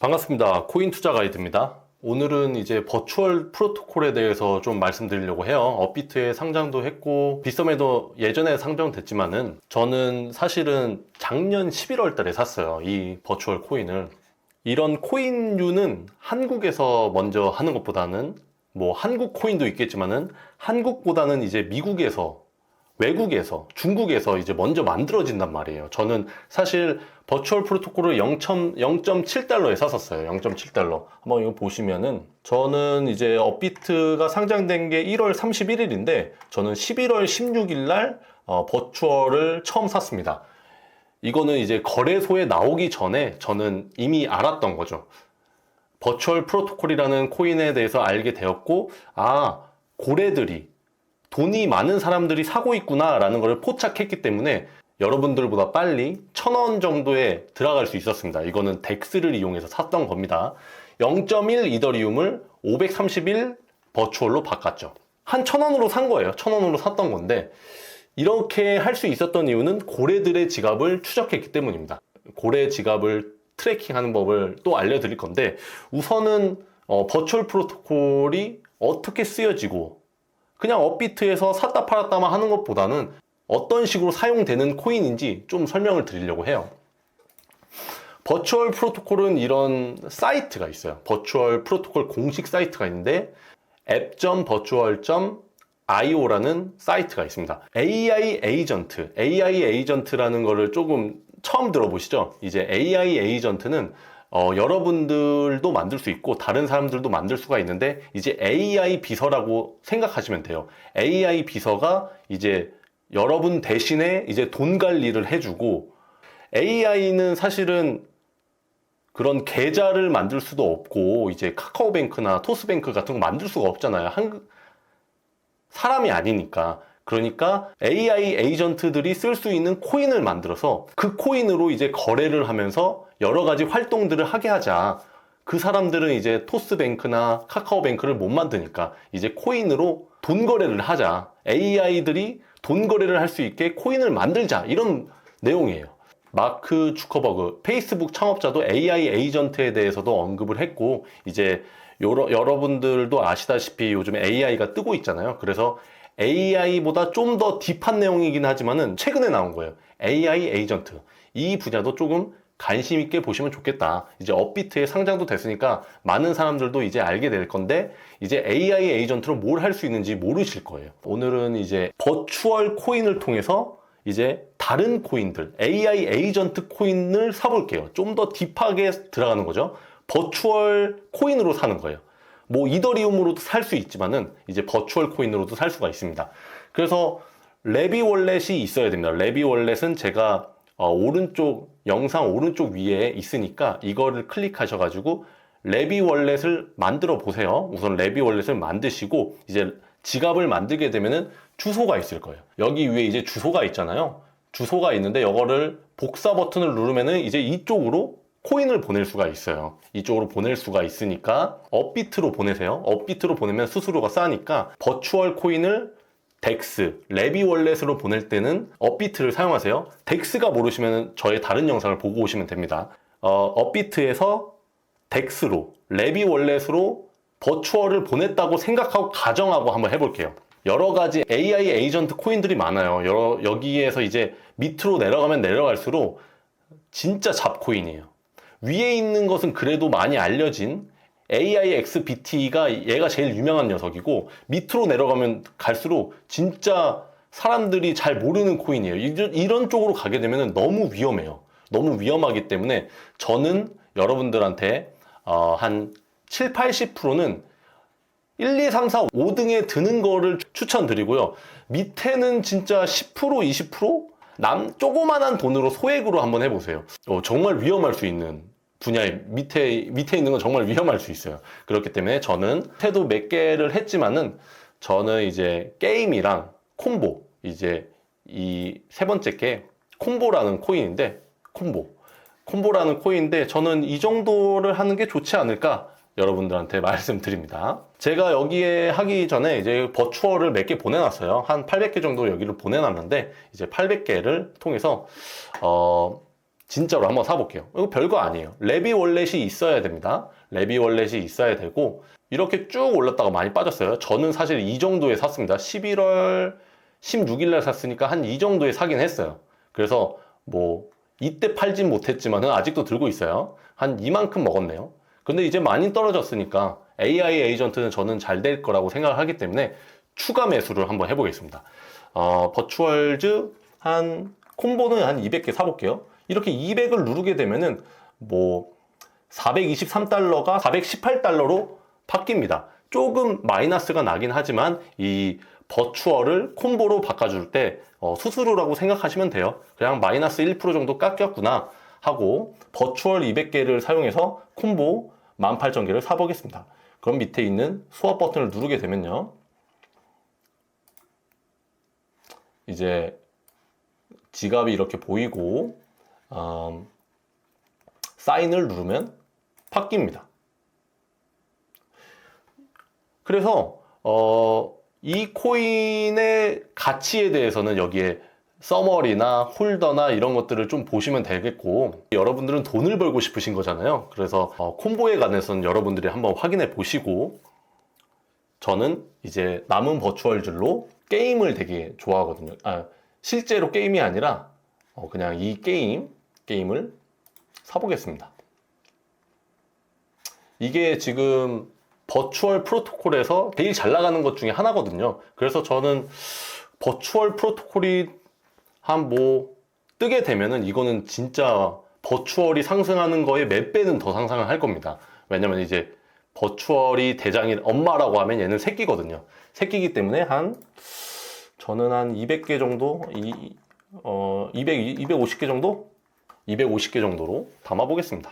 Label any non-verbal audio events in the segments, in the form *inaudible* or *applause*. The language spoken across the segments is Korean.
반갑습니다. 코인 투자 가이드입니다. 오늘은 이제 버추얼 프로토콜에 대해서 좀 말씀드리려고 해요. 업비트에 상장도 했고 비썸에도 예전에 상장됐지만은 저는 사실은 작년 11월 달에 샀어요. 이 버추얼 코인을. 이런 코인류는 한국에서 먼저 하는 것보다는 뭐 한국 코인도 있겠지만은 한국보다는 이제 미국에서 외국에서 중국에서 이제 먼저 만들어진단 말이에요. 저는 사실 버추얼 프로토콜을 0.7달러에 샀었어요. 0.7달러. 한번 이거 보시면은 저는 이제 업비트가 상장된 게 1월 31일인데 저는 11월 16일 날 어, 버추얼을 처음 샀습니다. 이거는 이제 거래소에 나오기 전에 저는 이미 알았던 거죠. 버추얼 프로토콜이라는 코인에 대해서 알게 되었고, 아, 고래들이 돈이 많은 사람들이 사고 있구나라는 것을 포착했기 때문에 여러분들보다 빨리 천 원 정도에 들어갈 수 있었습니다. 이거는 덱스를 이용해서 샀던 겁니다. 0.1 이더리움을 531 버추얼로 바꿨죠. 한 천 원으로 산 거예요. 천 원으로 샀던 건데 이렇게 할 수 있었던 이유는 고래들의 지갑을 추적했기 때문입니다. 고래 지갑을 트래킹하는 법을 또 알려드릴 건데 우선은 어, 버추얼 프로토콜이 어떻게 쓰여지고 그냥 업비트에서 샀다 팔았다만 하는 것보다는 어떤 식으로 사용되는 코인인지 좀 설명을 드리려고 해요. 버추얼 프로토콜은 이런 사이트가 있어요. 버추얼 프로토콜 공식 사이트가 있는데 app.virtual.io라는 사이트가 있습니다. AI 에이전트, AI 에이전트라는 거를 조금 처음 들어보시죠? 이제 AI 에이전트는 어, 여러분들도 만들 수 있고 다른 사람들도 만들 수가 있는데 이제 AI 비서라고 생각하시면 돼요. AI 비서가 이제 여러분 대신에 이제 돈 관리를 해주고 AI는 사실은 그런 계좌를 만들 수도 없고 이제 카카오뱅크나 토스뱅크 같은 거 만들 수가 없잖아요. 한 사람이 아니니까. 그러니까 AI 에이전트들이 쓸 수 있는 코인을 만들어서 그 코인으로 이제 거래를 하면서 여러 가지 활동들을 하게 하자. 그 사람들은 이제 토스뱅크나 카카오뱅크를 못 만드니까 이제 코인으로 돈 거래를 하자. AI들이 돈 거래를 할 수 있게 코인을 만들자. 이런 내용이에요. 마크 주커버그 페이스북 창업자도 AI 에이전트에 대해서도 언급을 했고 이제 여러, 여러분들도 아시다시피 요즘 AI가 뜨고 있잖아요. 그래서 AI보다 좀 더 딥한 내용이긴 하지만은 최근에 나온 거예요. AI 에이전트. 이 분야도 조금 관심 있게 보시면 좋겠다. 이제 업비트에 상장도 됐으니까 많은 사람들도 이제 알게 될 건데 이제 AI 에이전트로 뭘 할 수 있는지 모르실 거예요. 오늘은 이제 버추얼 코인을 통해서 이제 다른 코인들, AI 에이전트 코인을 사볼게요. 좀 더 딥하게 들어가는 거죠. 버추얼 코인으로 사는 거예요. 뭐 이더리움으로도 살 수 있지만은 이제 버추얼 코인으로도 살 수가 있습니다. 그래서 레비 월렛이 있어야 됩니다. 레비 월렛은 제가 어, 오른쪽 영상 오른쪽 위에 있으니까 이거를 클릭하셔가지고 레비 월렛을 만들어 보세요. 우선 레비 월렛을 만드시고 이제 지갑을 만들게 되면은 주소가 있을 거예요. 여기 위에 이제 주소가 있잖아요. 주소가 있는데 이거를 복사 버튼을 누르면은 이제 이쪽으로 코인을 보낼 수가 있어요. 이쪽으로 보낼 수가 있으니까 업비트로 보내세요. 업비트로 보내면 수수료가 싸니까 버추얼 코인을 덱스, 레비 월렛으로 보낼 때는 업비트를 사용하세요. 덱스가 모르시면 저의 다른 영상을 보고 오시면 됩니다. 어, 업비트에서 덱스로, 레비 월렛으로 버추얼을 보냈다고 생각하고 가정하고 한번 해볼게요. 여러 가지 AI 에이전트 코인들이 많아요. 여러, 여기에서 이제 밑으로 내려가면 내려갈수록 진짜 잡코인이에요. 위에 있는 것은 그래도 많이 알려진 AIXBT가 얘가 제일 유명한 녀석이고 밑으로 내려가면 갈수록 진짜 사람들이 잘 모르는 코인이에요. 이런 쪽으로 가게 되면 너무 위험해요. 너무 위험하기 때문에 저는 여러분들한테 어, 한 7, 80%는 1, 2, 3, 4, 5등에 드는 거를 추천드리고요. 밑에는 진짜 10%, 20%? 남, 조그만한 돈으로 소액으로 한번 해보세요. 어, 정말 위험할 수 있는 분야에 밑에, 밑에 있는 건 정말 위험할 수 있어요. 그렇기 때문에 저는 태도 몇 개를 했지만은 저는 이제 게임이랑 콤보, 이제 이 세 번째 게 콤보라는 코인인데, 콤보. 콤보라는 코인인데 저는 이 정도를 하는 게 좋지 않을까 여러분들한테 *laughs* 말씀드립니다. 제가 여기에 하기 전에 이제 버추얼을 몇개 보내놨어요. 한 800개 정도 여기를 보내놨는데 이제 800개를 통해서 어 진짜로 한번 사볼게요. 이거 별거 아니에요. 레비 월렛이 있어야 됩니다. 레비 월렛이 있어야 되고 이렇게 쭉 올랐다가 많이 빠졌어요. 저는 사실 이 정도에 샀습니다. 11월 16일 날 샀으니까 한 이 정도에 사긴 했어요. 그래서 뭐 이때 팔진 못했지만은 아직도 들고 있어요. 한 이만큼 먹었네요. 근데 이제 많이 떨어졌으니까 AI 에이전트는 저는 잘 될 거라고 생각을 하기 때문에 추가 매수를 한번 해보겠습니다. 어, 버추얼즈 한 콤보는 한 200개 사볼게요. 이렇게 200을 누르게 되면은 뭐 423달러가 418달러로 바뀝니다. 조금 마이너스가 나긴 하지만 이 버추얼을 콤보로 바꿔줄 때 어, 수수료라고 생각하시면 돼요. 그냥 마이너스 1% 정도 깎였구나 하고 버추얼 200개를 사용해서 콤보 18,000개를 사보겠습니다. 그럼 밑에 있는 수업 버튼을 누르게 되면요. 이제 지갑이 이렇게 보이고 음, 사인을 누르면 바뀝니다. 그래서 어, 이 코인의 가치에 대해서는 여기에 서머리나 홀더나 이런 것들을 좀 보시면 되겠고 여러분들은 돈을 벌고 싶으신 거잖아요. 그래서 어, 콤보에 관해서는 여러분들이 한번 확인해 보시고 저는 이제 남은 버추얼들로 게임을 되게 좋아하거든요. 아, 실제로 게임이 아니라 어, 그냥 이 게임 게임을 사보겠습니다. 이게 지금 버추얼 프로토콜에서 제일 잘 나가는 것 중에 하나거든요. 그래서 저는 버추얼 프로토콜이 한 뭐 뜨게 되면은 이거는 진짜 버추얼이 상승하는 거에 몇 배는 더 상승을 할 겁니다. 왜냐면 이제 버추얼이 대장인 엄마라고 하면 얘는 새끼거든요. 새끼기 때문에 한 저는 한 200개 정도, 이, 어, 200, 250개 정도? 250개 정도로 담아 보겠습니다.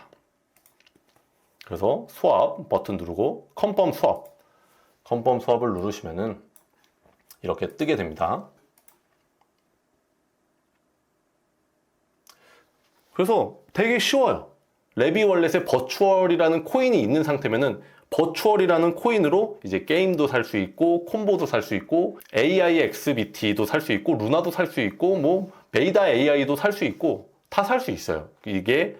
그래서 수압 버튼 누르고 컨펌 수압 컨펌 수압을 누르시면은 이렇게 뜨게 됩니다. 그래서 되게 쉬워요. 레비 월렛에 버추얼이라는 코인이 있는 상태면은 버추얼이라는 코인으로 이제 게임도 살 수 있고 콤보도 살 수 있고 AIXBT도 살 수 있고 루나도 살 수 있고 뭐 베이다 AI도 살 수 있고 다 살 수 있어요. 이게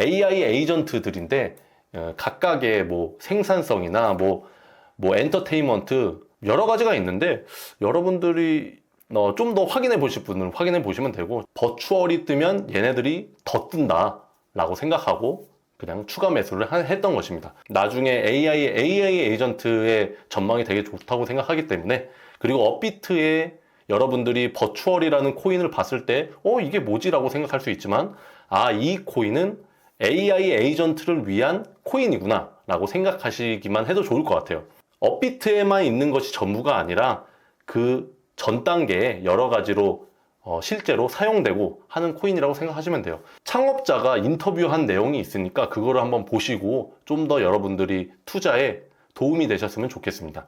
AI 에이전트들인데 어, 각각의 뭐 생산성이나 뭐, 뭐 엔터테인먼트 여러 가지가 있는데 여러분들이 어, 좀 더 확인해 보실 분은 확인해 보시면 되고 버추얼이 뜨면 얘네들이 더 뜬다 라고 생각하고 그냥 추가 매수를 하- 했던 것입니다. 나중에 AI, AI 에이전트의 전망이 되게 좋다고 생각하기 때문에 그리고 업비트에 여러분들이 버추얼이라는 코인을 봤을 때 어, 이게 뭐지 라고 생각할 수 있지만 아, 이 코인은 AI 에이전트를 위한 코인이구나 라고 생각하시기만 해도 좋을 것 같아요. 업비트에만 있는 것이 전부가 아니라 그 전 단계에 여러 가지로 어, 실제로 사용되고 하는 코인이라고 생각하시면 돼요. 창업자가 인터뷰한 내용이 있으니까 그거를 한번 보시고 좀 더 여러분들이 투자에 도움이 되셨으면 좋겠습니다.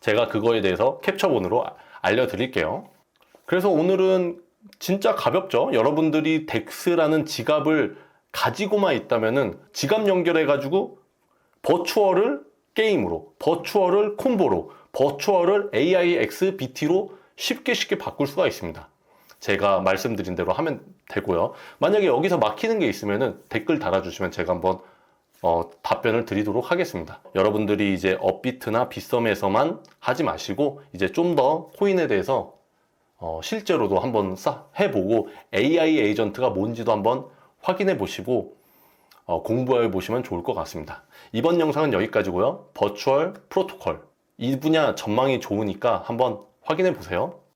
제가 그거에 대해서 캡처본으로 아- 알려드릴게요. 그래서 오늘은 진짜 가볍죠? 여러분들이 덱스라는 지갑을 가지고만 있다면은 지갑 연결해가지고 버추얼을 게임으로, 버추얼을 콤보로, 버추얼을 AIX BT로 쉽게 쉽게 바꿀 수가 있습니다. 제가 말씀드린 대로 하면 되고요. 만약에 여기서 막히는 게 있으면은 댓글 달아주시면 제가 한번 어, 답변을 드리도록 하겠습니다. 여러분들이 이제 업비트나 빗썸에서만 하지 마시고 이제 좀 더 코인에 대해서 어, 실제로도 한번 싸 해보고 AI 에이전트가 뭔지도 한번 확인해 보시고 어, 공부해 보시면 좋을 것 같습니다. 이번 영상은 여기까지고요. 버추얼 프로토콜 이 분야 전망이 좋으니까 한번 확인해 보세요.